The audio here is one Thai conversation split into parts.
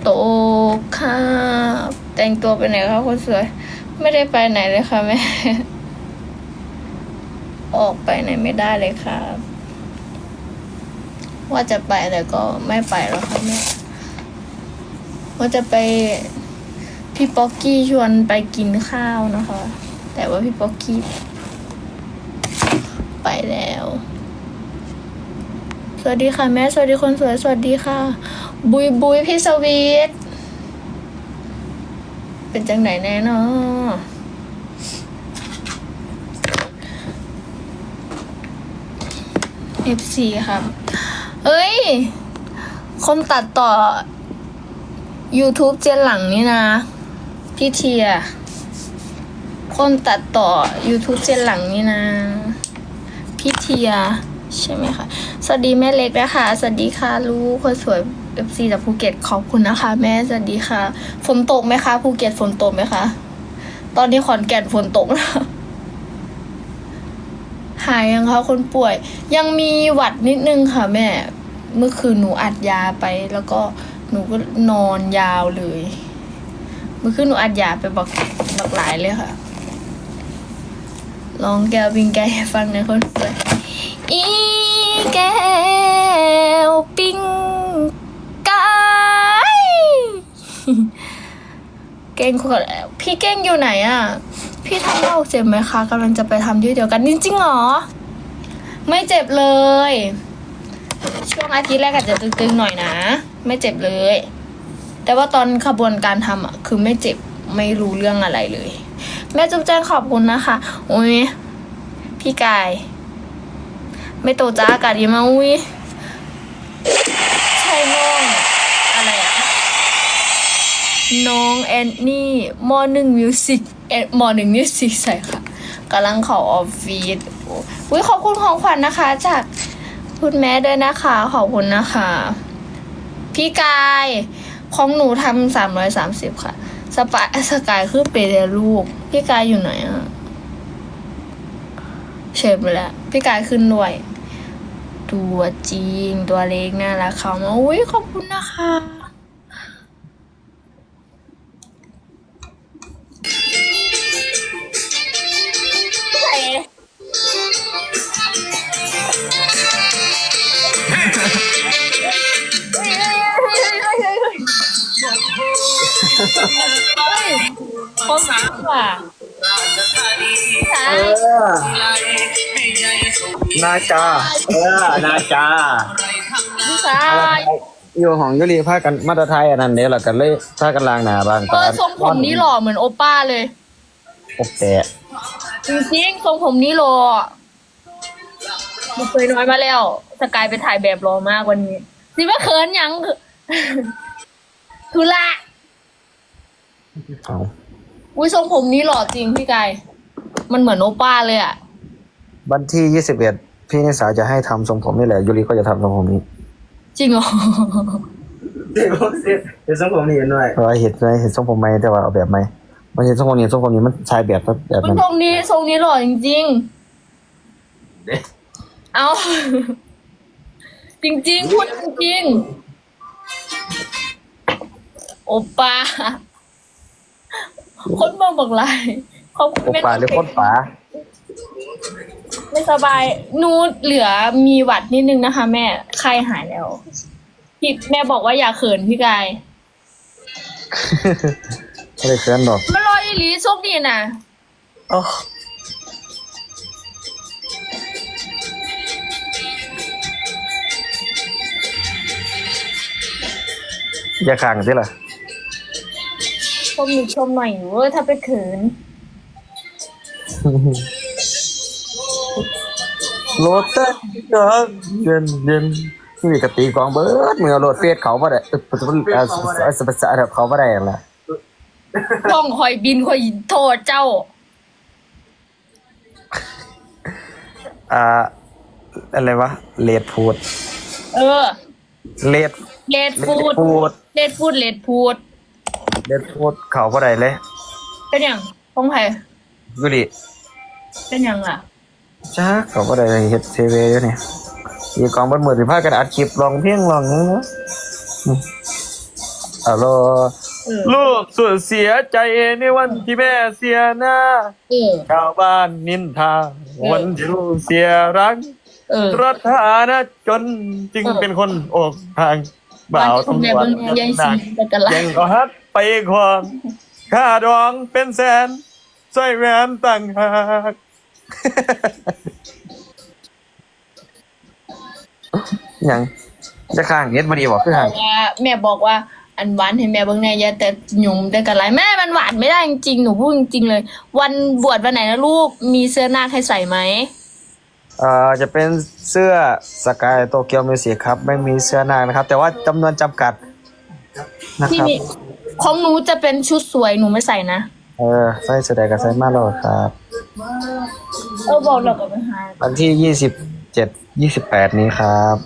โตค่ะแต่งตัวไปไหนคะคนสวย ไม่ได้ไปไหนเลยค่ะแม่ ออกไปไหนไม่ได้เลยค่ะ ว่าจะไปแต่ก็ไม่ไปแล้วค่ะแม่ ว่าจะไปพี่ป๊อกกี้ชวนไปกินข้าวนะคะ แต่ว่าพี่ป๊อกกี้ไปแล้ว สวัสดีค่ะแม่ สวัสดีคนสวย สวัสดีค่ะ บุยบุยพี่สวีทเป็นจังไหนแน่นอะเอฟซีครับ เอ้ยคนตัดต่อ YouTube เจนหลังนี่นะ พี่เทีย คนตัดต่อ YouTube เจนหลังนี่นะ พี่เทีย ใช่ไหมคะ สวัสดีแม่เล็กนะคะ สวัสดีค่ะลูกคนสวย เอฟซีจากภูเก็ตขอบคุณนะคะ แม่สวัสดีค่ะ ฝนตกไหมคะภูเก็ตฝนตกไหมคะ ตอนนี้ขอนแก่นฝนตกแล้วหายยังคะคนป่วย ยังมีหวัดนิดนึงค่ะแม่ เมื่อคืนหนูอัดยาไปแล้วก็หนูก็นอนยาวเลย เมื่อคืนหนูอัดยาไปบักบักหลายเลยค่ะลองแก้วปิงไก่ให้ฟังนะคนสวยอีแก้วปิง ไก่เก่งคนพี่เก่งอยู่ไหนอะพี่ทำเล่าเจ็บไหมคะกำลังจะไปทำที่เดียวกันจริงๆเหรอ ไม่เจ็บเลย ช่วงอาทิตย์แรกอาจจะตึงๆหน่อยนะ ไม่เจ็บเลย แต่ว่าตอนขบวนการทำอะคือไม่เจ็บไม่รู้เรื่องอะไรเลย แม่จุ๊บแจ้งขอบคุณนะคะโอ้ยพี่กาย ไม่โตจ้าอากาศดีมากอุ้ยใช่น้องอะไรอะ น้องแอนนี่มอหนึ่งมิวสิกมอหนึ่งมิวสิกใส่ค่ะกำลังเข้าออฟฟิศอุ้ยขอบคุณของขวัญนะคะ จากคุณแม่ด้วยนะคะ ขอบคุณนะคะ พี่กายของหนูทำสามร้อยสามสิบค่ะ สปายสกายคือเปรย์ลูก พี่กายอยู่ไหนอะเชฟไปแล้ว พี่กายขึ้นด้วย ตัวจริง ตัวเล็กน่ารักเขามาอุ้ยขอบคุณนะคะ นาจาเออนาจาพี่สายอยู่ของยุรีพากันมาตรไทยอันนั้นเดี๋ยวเรากันเลยพากันล้างหน้าบางเออทรงผมนี้หล่อเหมือนโอป้าเลยอบแตะจริงๆทรงผมนี้หล่อมันเคยน้อยมาแล้ว สกายไปถ่ายแบบหล่อมากวันนี้สิว่าเขินยัง ทุละเอาอุ้ยทรงผมนี้หล่อจริงพี่กาย มันเหมือนโอป้าเลยอะ วันที่ยี่สิบเอ็ดพี่นิสาจะให้ทำทรงผมนี่แหละยุรีก็จะทำทรงผมนี้จริงเหรอ เดี๋ยวทรงผมนี้ด้วยเออเห็นไหมเห็นทรงผมไหมแต่ว่าเอาแบบไหมมันเห็นทรงผมนี้ทรงผมนี้มันชายแบบแบบมันนั้น ทรงนี้ทรงนี้หล่อจริงเด้ๆเอา จริงๆพูดจริงๆโอป้าคนเมืองบอกไร เขาโอปลาหรือโคตรป๋าไม่สบายนูเหลือมีหวัดนิดนึงนะคะ แม่ไข้หายแล้วพี่แม่บอกว่าอย่าเขินพี่กายไม่ได้เคลื่อนหรอกมันรออีหลีโชคดีนะอ๋ออย่าขังสิล่ะ ชมนิดชมหน่อยอยู่เว้ยถ้าไปเขิน โรถเต้นเดินเย็นเย็นนี่กตีกองเบิร์ดมือโรถเฟสเขาบ่ได้เออปัจจุบันเออสปสะเขาบ่ได้หรอกท้องคอยบินคอยโทษเจ้า อ่า อะไรวะเลดฟูด เออเลดเลดฟูดเลดฟูดเลดฟูดเลดฟูดเขาบ่ได้เลย เป็นอย่างต้องไผ่ กุดิเป็นอย่างล่ะจ้าเขาบ่ได้เฮ็ดเซเวอยู่นี่อีกองเบิดมือสิพากันอัดคลิปลองเพียงลองนึงนะฮัลโหลเออลูกสุดเสียใจในวันที่แม่เสียหน้าเออชาวบ้านนินทา วันที่ลูกเสียรักเออรัฐานะจนจึงเออเป็นคนอกห่างบ่าวต้องแม่วัเบิ่นงยายสีแต่กันละยังก็ฮัดไปความค่าดองเป็นแสน สร้อยแหวนต่างหากยังจะข้างเน็ตมาดีบอกคือบห่าองกว่าแม่บอกว่าอันหวานให้แม่เบิ่งแน่อย่าแต่หยุ่มแต่กันไรแม่มันหวานไม่ได้จริงๆหนูพูดจริงๆเลย วันบวชวันไหนนะลูกมีเสื้อนาคให้ใส่ไหมเอ่อจะเป็นเสื้อสกายโตเกียวมิวสิกครับ ไม่มีเสื้อนางนะครับ แต่ว่าจำนวนจำกัดนะที่ครับมีของหนูจะเป็นชุดสวยหนูไม่ใส่นะ เออใส่เสอแดงกับใส่มาโลดครับ เออบอกเรากับไปหาวันที่ยี่สิบเจ็ดยี่สิบแปดนี้ครับ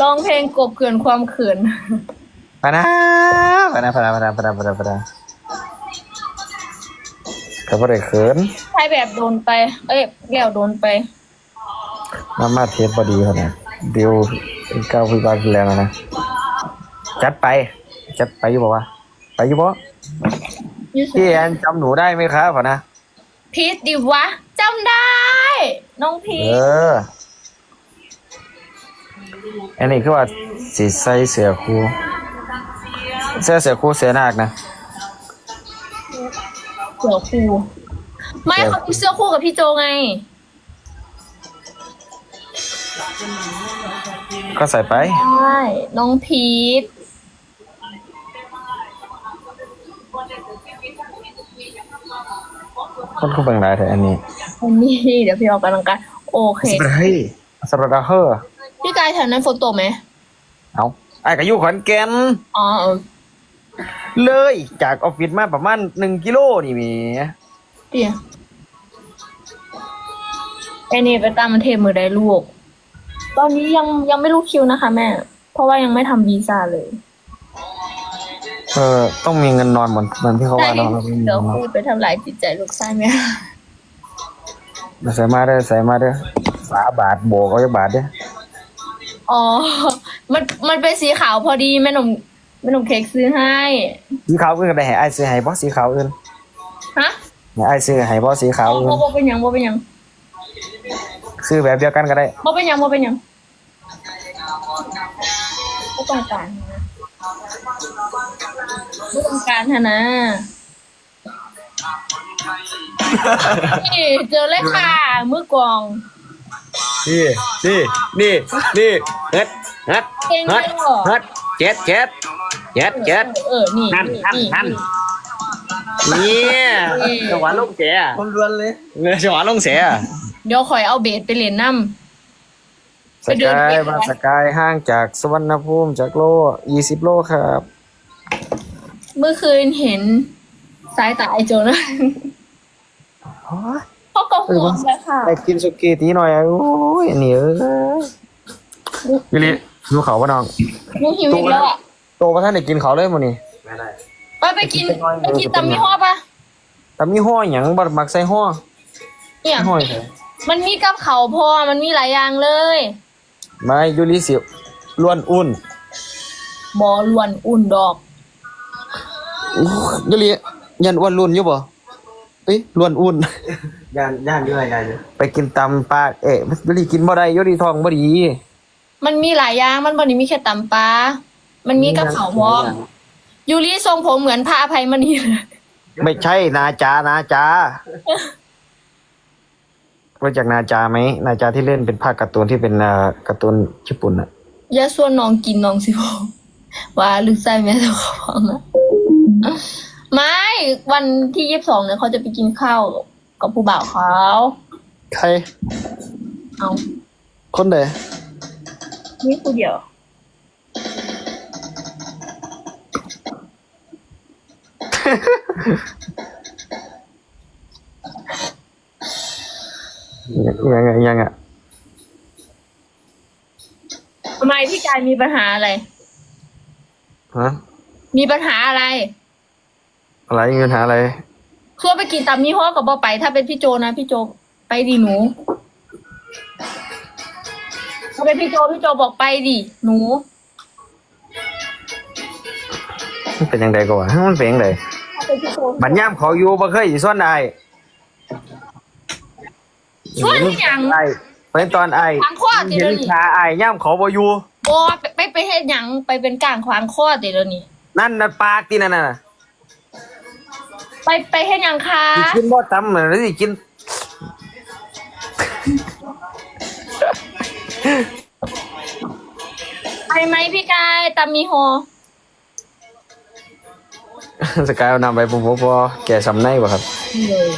ร้องเพลงกบเกินความเขินปะนะปะนะปะนะปะนะปะนะปะนะปะนะก็บ่ได้เขินใช่แบบโดนไป เอ้ยแก้วโดนไปน้ำมาเทปพอดีเขานะดิวเก้าพิบาลแล้วนะจัดไป จัดไปอยู่บอกว่าไปอยู่บ่ยูส พี่แอนจำหนูได้ไหมครับพอนะพีทดิวะจำได้ น้องพีเอทออันนี้คือว่าสีใส่เสือคู่เสื้อเสือคู่เสือนาคนะเสื้อคู่ ไม่เขามีเสื้อคู่กับพี่โจไง ก็ใส่ไป ใช่ น้องพีท คนคู่เบิ่งหลายแต่อันนี้อันนี้เดี๋ยวพี่ออกกำลังกายโอเคสเปรย์สเปรย์เฮอร์พี่กายแถวนั้นฝนตกไหมเอาไอ้กายุขอนแก่นอ๋อเออเลยจากออฟฟิศมาประมาณหนึ่งกิโลนี่แหมีเดี๋ยวไอนี่ไปตามมันเทปมือได้ลูก ตอนนี้ยังยังไม่รู้คิวนะคะแม่ เพราะว่ายังไม่ทำวีซ่าเลย เออต้องมีเงินนอนเหมือนเหมือนที่เขาได้ว่าดิเนาะเราไม่มีเดี๋ยวเงินนอนพูดไปทำลายจิตใจลูกชายแม่ใส่มาเด้อใส่มาเด้อสาบาทโบกเอาจักบาทเด้ออ๋อ มันมันเป็นสีขาวพอดีแม่หนุ่มแม่หนุ่มเค้กซื้อให้ สีขาวอื่นก็ได้ให้ไอ้ายซื้อให้บ่สีขาวอื่นฮะให้ไอ้ายซื้อให้บ่สีขาวอื่นโบโบเป็นหยังโบเป็นหยังซื้อแบบเดียวกันก็ได้โบเป็นหยังโบเป็นหยังโบต้องการนะ โบต้องการฮะนะนี่เจอเลยค่ะมือกลอง นี่นี่นี่นี่เฮ็ดเฮ็ดเก่งเลยเหรอเฮ็ดเจ็ดเจ็ดเจ็ดเจ็ดเออนี่นั่นนี่นั่นนี่นั่นเนี่ยนี่จังหวะลงเสียคนรวนเลยเงยจังหวะลงเสียเดี๋ยวคอยเอาเบสไปเล่นน้ำ สไปเดินกายเก็บบ้านไว้ สกายห้างจากสุวรรณภูมิจากโลยี่สิบโลครับ เมื่อคืนเห็นสายตาไอโจนะเขาก็ห่วงเลยค่ะไปกินสุกี้ตีหน่อยโอ้ยอันนี้เออยี่ลิดูเขาปะน้องหนูหิวอีกแล้วอะโตมาท่านได้กินเขาเลยมั้นี่ไม่ได้ไปไปกินไปกินตำมี่ฮอปะแต่มีห้อหยังบัดมักใส่ห้อเนี่ยห้อใส่มันมีกับเขาพอมันมีหลายอย่างเลยไม่ยูริสิล้วนอุ่นบอลวนอุ่นดอก อู้ยูริยันอ้วนรุ่นอยู่บ่เอ้ยล้วนอุ่น ย่านย่านด้วยย่านด้วยไปกินตำปลาเอ๊ะยูริกินบ่ได้ยูริท้องบ่ดีมันมีหลายอย่างมันบนนี้มีแค่ตำปลา มันมีกับเขาพร้อมยูริทรงผมเหมือนพระอภัยมณีเลยไม่ใช่นาจานาจารู้จักนาจาไหมนาจาที่เล่นเป็นภาคการ์ตูนที่เป็นเอ่อการ์ตูนญี่ปุ่นอะอย่าส่วนน้องกินน้องสิบอกว่าลึกไส้แม่เจ้าของนะ ไม่วันที่ยี่สิบสองเนี่ยเขาจะไปกินข้าวกับผู้บ่าวเขาใคร เอาคนใดนี่ผู้เดียว ยังไงยังไงทำไมพี่กายมีปัญหาอะไร ฮะ มีปัญหาอะไร อะไรมีปัญหาอะไรเพื่อไปกินตามยี่ห้อกับบอไป ถ้าเป็นพี่โจนะพี่โจไปดิหนูถ้าเป็นพี่โจพี่โจบอกไปดิหนู มันเป็นยังไงก็วะมันเป็นยังไงบัดย่ามเขาอยู่บ่เคยสิส่วนไอ้ช่วยที่ยังไอ้เป็นตอนไอ้ทางข้อติเห็เดี๋ยวนนี้ขาไอ้ย่ามเขาบ่อยู่บอไปไปไปเฮ็ดหยังไปเป็นกลางขวางข้อติเดี๋ยวนี้นั่นน่ะปากที่นั่นน่ะ ไปไปเฮ็ดหยังคะสิกินบ่ตำน่ะหรือสิกิน ไปไหมพี่กายตามีโฮ สกายเอานำไปปุ๊บพอแกซ้ำในบ่ครับเลย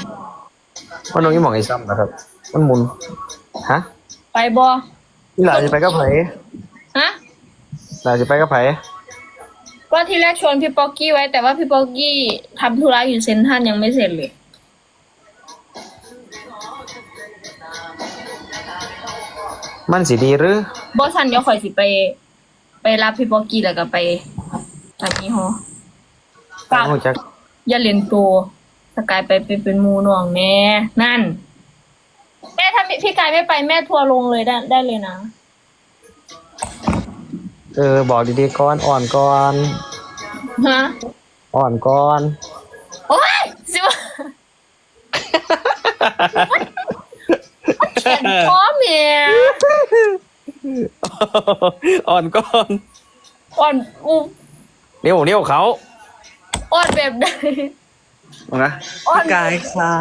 ว่าน้องอีหมองไอ้ซ้ำนะครับ มันหมุน ฮะไปบอนี่หลานจะไปกับไผฮะ หลานจะไปกับไผ ก็ที่แรกชวนพี่ป๊อกกี้ไว้แต่ว่าพี่ป๊อกกี้ทำธุระอยู่เซนทรันยังไม่เสร็จเลย มันสิดีหรือบอสันเดี๋ยวข่อยสิไป ไปรับพี่ป๊อกกี้แล้วก็ไปตามีโฮฝากโอ้จักอย่าเรียนตัวสกายไปไปเป็นหมูหน่วงแม่นั่น แม่ถ้าพี่กายไม่ไปแม่ทัวร์ลงเลยได้ได้เลยนะ เออ บอกดีๆก่อนอ่อนก่อนฮะอ่อนก่อนโอ้ยสิวะเขียนพร้อมเมียอ่อนก่อนอ่อนอูเดี๋ยวเดี๋ยวเขาอ่อนแบบใดเอานะอ่อนกายค่ะ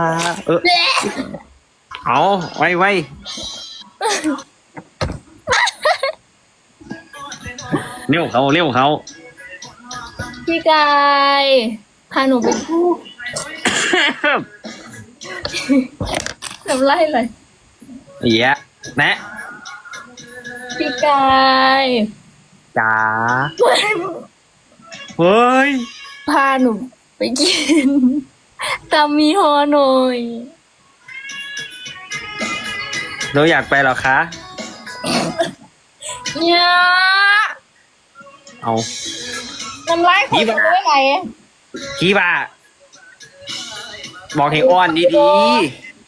เออแหละเอาไว้ไว้ เร็วเขาเร็วเขาพี่กายพาหนูไปพูดทำไรเลยเหี้ยแนะพี่กายจ๋าเฮ้ยพาหนูไปกินตามีฮอหน่อยหนูอยากไปเหรอคะเนี่ย เอาน้ำลายของหนูไม่ไหลขี้บ้าบอกให้อ้อนดี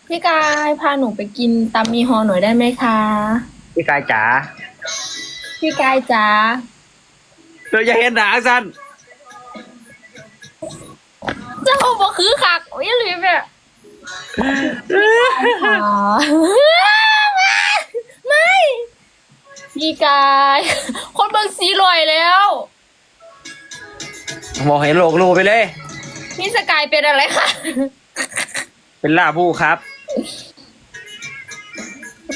พี่กายพาหนูไปกินตามีฮอหน่อยได้ไหมคะ ๆพี่กายจ๋าพี่กายจ๋าเราอย่าเห็นหนาสันเจ้าบอกคือคักอย่าลืมแบบไม่ พี่กาย คนเบิ่งสีลอยแล้วบอกให้โลกรู้ไปเลย พี่สกายเป็นอะไรคะเป็นลาผู้ครับ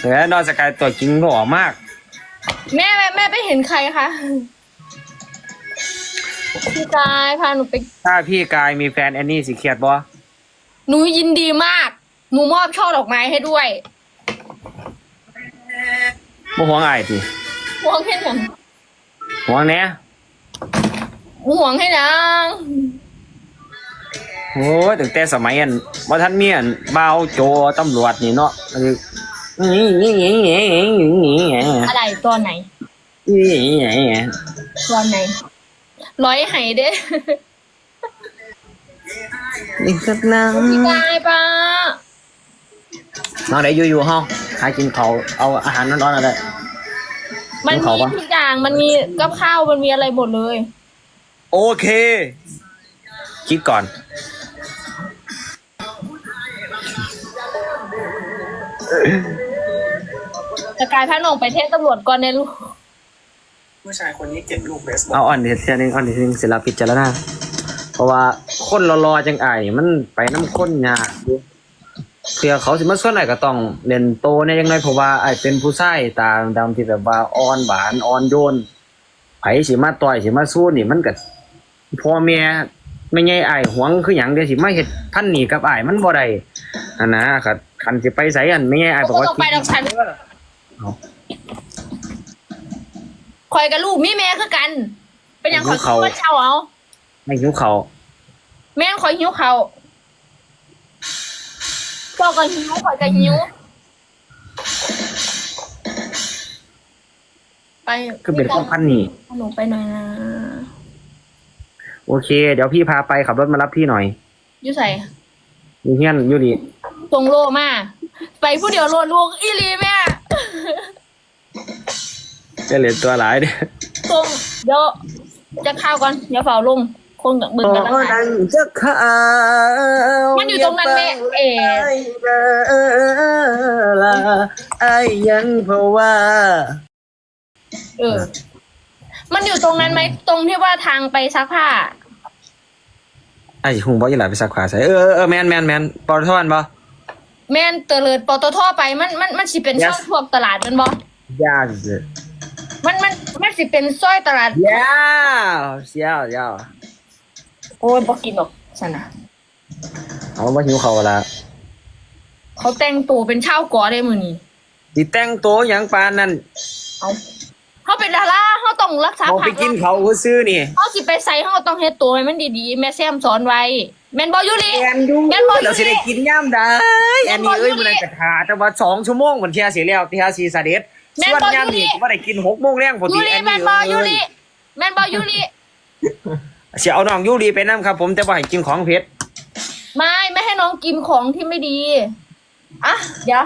แล้วนอนสกายตัวจริงหล่อมาก แม่แม่แม่ไปเห็นใครคะพี่กายพาหนูไปถ้าพี่กายมีแฟนแอนนี่สิเครียดบ่หนูยินดีมาก หนูมอบช่อดอกไม้ให้ด้วย บ่ห่วงอายติห่วงให้หนังห่วงแหน่ห่วงให้หนังโอ้ยตั้งแต่สมัยอันว่าท่านมีอันบ่าวโจตำรวจนี่เนาะอันนี้นี่นี่นี่นี่นี่นี่นี่อะไรตอนไหนนี่นี่ตอนไหน ร้อยไห้เด้อีกสักน้พี่กายปะำน้องได้อยู่ๆห้อง หากินเขาวเอาอาหารร้อนๆอะไร มันขอมีปะ ทุกอย่างมันมีกับข้าวมันมีอะไรหมดเลย โอเค คิดก่อน จะกลายพระนงไปเทศตำรวจก่อนในลูกผู้ชายคนนี้เก็บลูกเบสบอลเอาอ่อนเดียวเทียนึงอ่อนเดียวนึงศิลปิจารณาเพราะว่าคนรอๆจังไอายมันไปน้ำข้นยากอยู่ เพื่อเขาสิมาส่วนไหนก็ต้องเล่นโตเนี่ยยังไงเพราะว่าไอายเป็นผู้ชายตามดำที่แบบว่าอ่อนหวานอ่อนโยนไผสิมาต่อยสิมาสู้นี่มันก็พ่อแม่ไม่ไงไอายหวงคือหยังเดี๋ยวสิมาเฮ็ดพันหนีกับไอายมันบ่ได้อันนะครับคันสิไปไสอันไม่ไงไอายบอกว่าต้องไปดอกฉันเอาคอยกับลูกมีแม่คือกัน เป็นอย่างขอยหิวเขาคิดว่าเช่าเอาไม่หิวเขาวแม่นคอยหิวเขาเจ้าก็หิวคอยก็หิว ไปคือเป็นความพันหนีหนูไปหน่อยนะโอเค เดี๋ยวพี่พาไปขับรถมารับพี่หน่อยอยูใส่อยู่เฮียนอยู่ดีตรงโลมา ไปผู้เดียวโลดลูกอีหลีแม่ จะเหลือตัวหลายเด้อ ตรงเดี๋ยวจะข้าวก่อนเดี๋ยวเฝ้าลง คนกับเบิ่งขอกันแล้วนั่นะงจะข่าวมันอยู่ตรงนั้นแม่เอ๋เอละไอ้ยังเพราะว่าเออ มันอยู่ตรงนั้นไหมตรงที่ว่าทางไปซักผ้าไอ้หุงบอกยี่หลาไปสักขวาใส่เออเออเออแมนแมนแมนปอทอนบ่แม่นเตลิดปตทไปมันมันมันสิเป็น Yes ช่องพวกตลาดแมันบ่ยากเลยมันมันมันสิเป็นซอยตลาดยาวเสียวยาวโอ้ยบ่กินหรอกสันนะเอาว่าหิวเขาวละเขาแต่งตัวเป็นชาวเกอได้มื้อนี้สิแต่งตัวหยังปานนั่นเอาเขาเป็นดาราเขาต้องรักษาเขาไปกินเขาวซื้อนี่เขาสิไปใส่เขาต้องเฮ็ดตัวให้มันดีๆ แม่แซมสอนไว้ แม่นบ่ยูริ แอนดูแม่นบ่ยูเราสิริได้กินย่ำได้อันนี้แม่นบ่เอ้ยอยู่มันนี่กระทาแต่ว่าสองชั่วโมงมันเทียเสียแล้วเทียสีสะเด็ดแม่นส่วนบ่ย่ำอยู่นี่ นี่ว่าได้กินหกโมงแรงพอยูดีริอันแม่นี้นบ่ยูเอ้ริยแม่นบ่ยูริ เสียเอาน้องยูรีไปน้ำครับ ผมแต่ว่าให้กินของเผ็ดไม่ไม่ให้น้องกินของที่ไม่ดีอะเดี๋ยว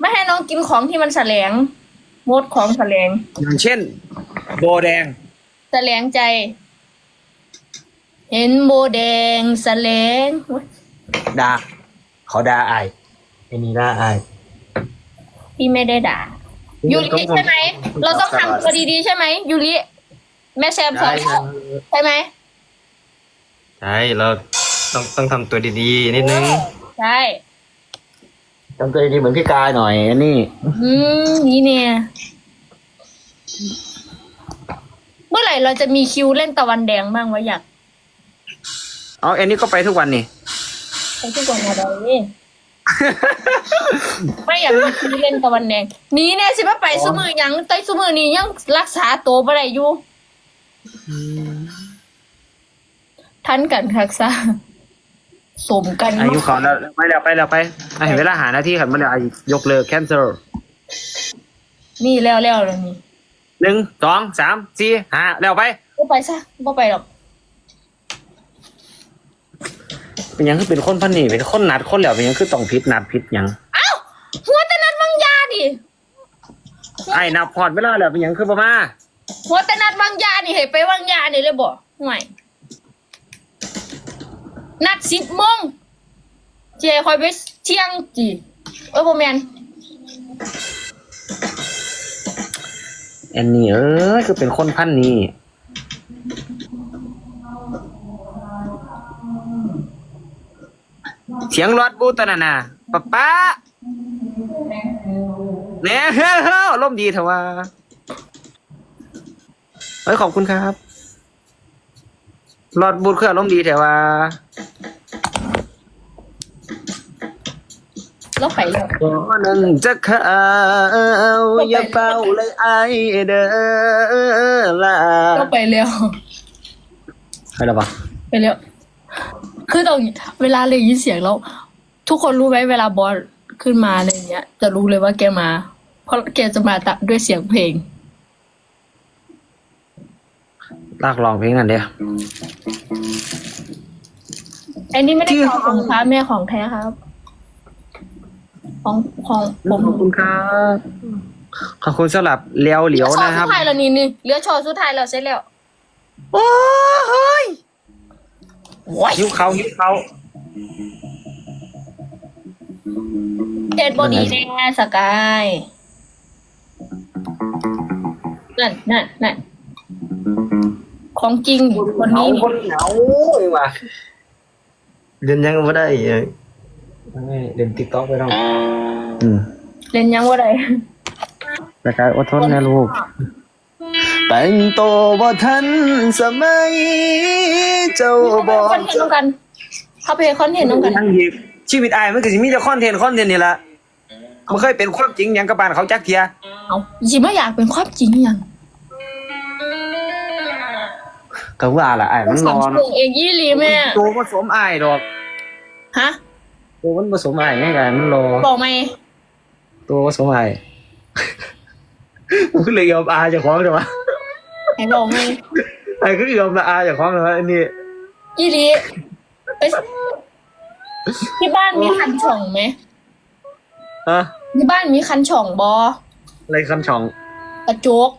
ไม่ให้น้องกินของที่มันแสลงงดของแสลงอย่างเช่น โบแดงแสลงใจ เห็นโบแดงแสลงอุ๊ยดาเขาดาไอายไอ้นี่ดาไอาย พี่ไม่ได้ด่ายูริใช่ไหมเราต้องทำตัวดีๆใช่ไหมยูริแม่แซมสอนใช่ไหม ใช่เราต้องต้องทำตัวดีๆนิดนึงใช่ทำตัวดีเหมือนพี่กายหน่อยอันนี้อืมนี่เนี่ย เมื่อไหร่เราจะมีคิวเล่นตะวันแดงบ้างวะอยากเอาอันนี้ก็ไปทุกวันนี่ไปทุกวันอะไรนี่ ไม่อยากมีคิวเล่นตะวันแดงหนี่เนี่ยสิว่าไปสมือยังไต้สมือนี้ยังรักษาตัวบ่ได้อยู่ ทันกันคักซะสมกันอายุเขาแล้วไปแล้วไปแล้วไปอะเห็นเวลาหาหน้าที่ขันมาแล้วอะยกเลิก cancel นี่แล้วแล้วแล้วนี่หนึ่งสองสามสี่ห้าแล้วไปก็ไปซะก็ไปหรอกเป็นหยังคือเป็นคนพันนี่เป็นคนนัดคนแล้วเป็นหยังคือต้องผิดนัดผิดหยังเอ้าหัวแต่นัดบางยาดิไอ้นับพอดเวลาแล้วเป็นหยังคือประมาหัวแต่นัดบางยานี่ให้ไปวางยานี่เลยบ่ห่วย นัดสิบโมงเจคอยไปเที่ยงจีเออบ่แมนแอนนี่เอ้ยคือเป็นคนพันนี่เสียงรถบูตนั่นน่ะป๊าป๊าเนี่ยเฮ้ยเฮ้ยลมดีเถอะว่าเฮ้ยขอบคุณครับรถบูทเครื่องลมณ์ดีเถอะว่า แล้วไปแล้วขอนั่งจะเข้าวอย่าเป่าเลยไอเด้อล่ะก็ไปแล้วใครละปะไปแล้ว คือตรงเวลาเลยยินเสียงแล้ว ทุกคนรู้ไหมเวลาบอสขึ้นมาอะไรเงี้ย จะรู้เลยว่าแกมา เพราะแกจะมาตัดด้วยเสียงเพลงลากลองเพลงนั่นเดียวอันนี้ไม่ได้ของของค้าแม่ของแท้ครับ ของของผมขอบคุณครับขอบคุณสำหรับเลี้ยวเหลียวชอนะคสุรัดบท้ายแล้วนี่นี่เหลือชอสุดท้ายแล้วเสร็จแล้วโอ้ยหิวเขาหิวเขาเอ็ดบอดีแน่สกายนั่นนั่นนั่นของจริงอยู่คนเหงานี้คนเหงาเองว่ะเรียนยังไม่ได้เอ อเล่นติ๊กต็อกไปน้องอืมเล่นยังว่าไรแต่กายอดทนนะลูกแต่งโตวบ่ทันสมัย เจ้าบอคอนเทนต์ต้องกัน เขาไปคอนเทนต์ต้องกันทั้งยีชีวิตอายมันก็สิมีแต่คอนเทนต์คอนเทนต์นี่แหละมันเคยเป็นความจริงหยังกับบ้านเขาจักเทียเอาจิไม่อยากเป็นความจริงยังก็ว่าล่ะอายมันสรองอชั่วโมงเองยี่หลีแม่ตัวผสมอายดอก ฮะ ตัวมันผสมอายไงกันมันรอบอกไหมตัวผสมอายมันก็เลยยอมอายเจากของเดี๋ยววะให้บอกไหมไอ้ก็ยอมละอายเจากของเดี๋ยววะอันนี้ยี่หลีไปที่บ้านมีคันช่องไหมฮะที่บ้านมีคันช่องบออะไรคันช่องกระจก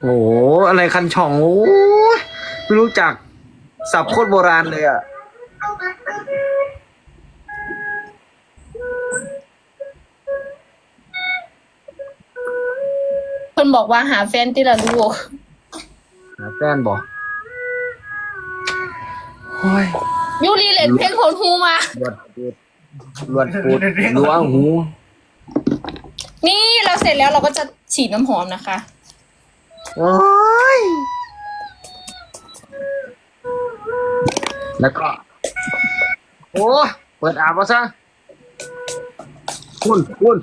โอ้โหอะไรคันช่องโอ้ยไม่รู้จักสับโคตรโบราณเลยอะ พิ่นบอกว่าหาแฟนที่ละลูกหาแฟนบอกโอ้ยยูรีเล่นเพลงโหนฮูมา รวดปูดรวดปูดล้วงหูนี่เราเสร็จแล้วเราก็จะฉีดน้ำหอมนะคะ โอ้ยแล้วก็ โอ้เปิดอาบมาซะคุณคุณ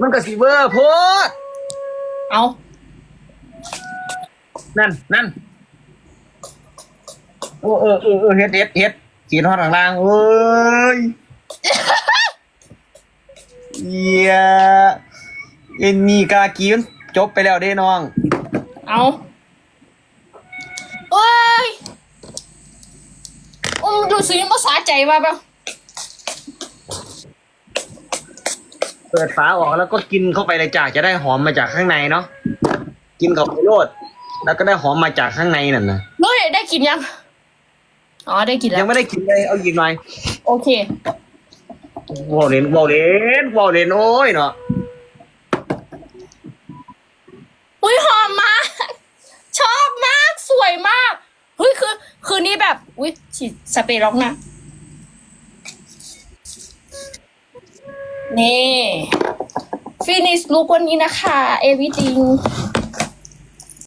มันก็สีเบอร์โพดเอานั่นนั่นโอ้เออเออเออเฮ็ดเฮ็ดเฮ็ดขีดทอดข้างล่างเอ้ยเหี้ยเอ็นนี่กากีมันจบไปแล้วเด้น้อง เอาเอ้ยอืมดูสิยังภาษาใจมาเปล่า เปิดฝาออกแล้วก็กินเข้าไปเลยจ้ะจะได้หอมมาจากข้างในเนาะกินกับไพโรดแล้วก็ได้หอมมาจากข้างในนั่นนะเฮ้ยได้กินยัง อ๋อได้กินแล้ยัว งไม่ได้กินเลยเอาหยิบหน่อยโอเค วอลเลนวอลเลนวอลเลนโอ้ยเนาะอุ้ยหอมมาก ชอบมาก สวยมากเฮ้ยคือ คืนนี้แบบ อุ้ยฉีดสเปรย์ล็อกหนะ นี่ ฟินิชลุกวันนี้นะคะ everything